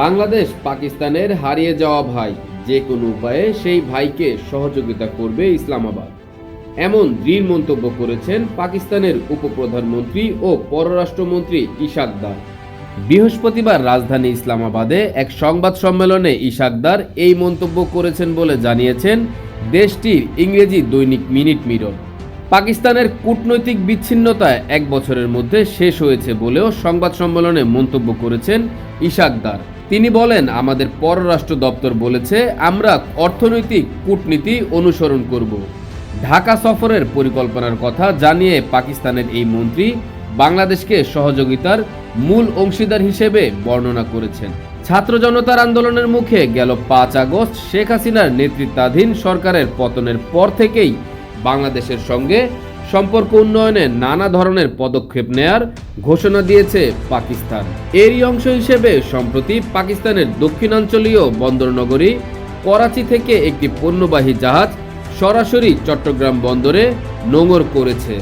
বাংলাদেশ পাকিস্তানের হারিয়ে যাওয়া ভাই। যে কোনো উপায়ে সেই ভাইকে সহযোগিতা করবে ইসলামাবাদ। এমন দৃঢ় মন্তব্য করেছেন পাকিস্তানের উপপ্রধানমন্ত্রী ও পররাষ্ট্রমন্ত্রী ইশাকদার বৃহস্পতিবার রাজধানী ইসলামাবাদে এক সংবাদ সম্মেলনে ইশাকদার এই মন্তব্য করেছেন বলে জানিয়েছেন দেশটির ইংরেজি দৈনিক মিনিট মিরর। পাকিস্তানের কূটনৈতিক বিচ্ছিন্নতা এক বছরের মধ্যে শেষ হয়েছে বলেও সংবাদ সম্মেলনে মন্তব্য করেছেন ইশাকদার। তিনি বলেন, আমাদের পররাষ্ট্র দপ্তর বলেছে, আমরা অর্থনৈতিক কূটনীতি অনুসরণ করব। ঢাকা সফরের পরিকল্পনার কথা জানিয়ে পাকিস্তানের এই মন্ত্রী বাংলাদেশকে সহযোগিতার মূল অংশীদার হিসেবে বর্ণনা করেছেন। ছাত্র জনতার আন্দোলনের মুখে গেল পাঁচ আগস্ট, শেখ হাসিনার নেতৃত্বাধীন সরকারের পতনের পর থেকেই বাংলাদেশের সঙ্গে সম্পর্ক উন্নয়নে নানা ধরনের পদক্ষেপ নেয়ার ঘোষণা দিয়েছে পাকিস্তান। এরই অংশ হিসেবে সম্প্রতি পাকিস্তানের দক্ষিণাঞ্চলীয় বন্দরনগরী, করাচি থেকে একটি পণ্যবাহী জাহাজ সরাসরি চট্টগ্রাম বন্দরে নোঙর করেছে।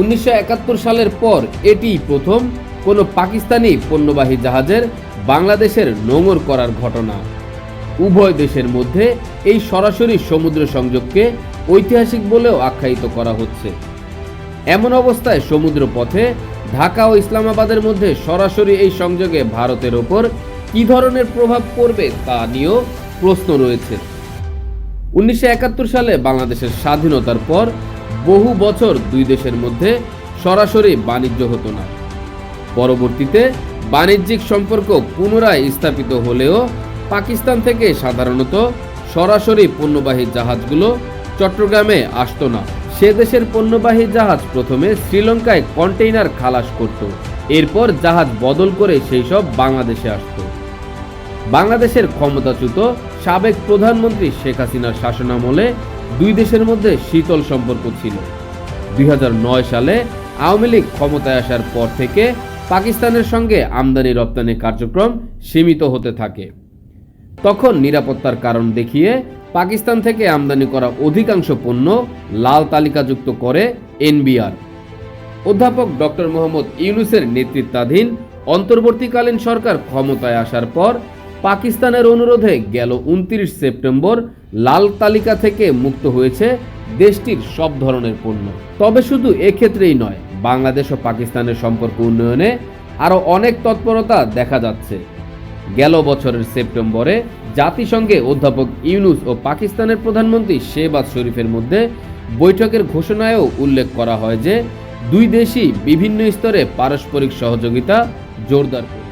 উনিশশো একাত্তর সালের পর এটি প্রথম কোনো পাকিস্তানি পণ্যবাহী জাহাজের বাংলাদেশের নোঙর করার ঘটনা। উভয় দেশের মধ্যে এই সরাসরি সমুদ্র সংযোগকে ঐতিহাসিক বলেও আখ্যায়িত করা হচ্ছে। এমন অবস্থায় সমুদ্র পথে ঢাকা ও ইসলামাবাদের মধ্যে সরাসরি এই সংযোগে ভারতের ওপর কী ধরনের প্রভাব পড়বে তা নিয়েও প্রশ্ন রয়েছে। উনিশশো একাত্তর সালে বাংলাদেশের স্বাধীনতার পর বহু বছর দুই দেশের মধ্যে সরাসরি বাণিজ্য হতো না। পরবর্তীতে বাণিজ্যিক সম্পর্ক পুনরায় স্থাপিত হলেও পাকিস্তান থেকে সাধারণত সরাসরি পণ্যবাহী জাহাজগুলো চট্টগ্রামে আসতো না। সে দেশের পণ্যবাহী জাহাজ প্রথমে শ্রীলঙ্কায় কন্টেইনার খালাস করত। এরপর জাহাজ বদল করে সেই সব বাংলাদেশে আসতো। বাংলাদেশের ক্ষমতাচ্যুত সাবেক প্রধানমন্ত্রী শেখ হাসিনার শাসনামলে দুই দেশের মধ্যে শীতল সম্পর্ক ছিল। দুই হাজার নয় সালে আওয়ামী লীগ ক্ষমতায় আসার পর থেকে পাকিস্তানের সঙ্গে আমদানি রপ্তানি কার্যক্রম সীমিত হতে থাকে। তখন নিরাপত্তার কারণ দেখিয়ে পাকিস্তান থেকে আমদানি করা অধিকাংশ পণ্য লাল তালিকাযুক্ত করে এনবিআর। অধ্যাপক ডক্টর মোহাম্মদ ইউনুসের নেতৃত্বাধীন অন্তর্বর্তীকালীন সরকার ক্ষমতায় আসার পর পাকিস্তানের অনুরোধে গেল উনত্রিশ সেপ্টেম্বর লাল তালিকা থেকে মুক্ত হয়েছে দেশটির সব ধরনের পণ্য। তবে শুধু এক্ষেত্রেই নয়, বাংলাদেশ ও পাকিস্তানের সম্পর্ক উন্নয়নে আরও অনেক তৎপরতা দেখা যাচ্ছে। গেল বছরের সেপ্টেম্বরে জাতিসংঘে অধ্যাপক ইউনুস ও পাকিস্তানের প্রধানমন্ত্রী শেহবাজ শরীফের মধ্যে বৈঠকের ঘোষণায়ও উল্লেখ করা হয় যে দুই দেশই বিভিন্ন স্তরে পারস্পরিক সহযোগিতা জোরদার করবে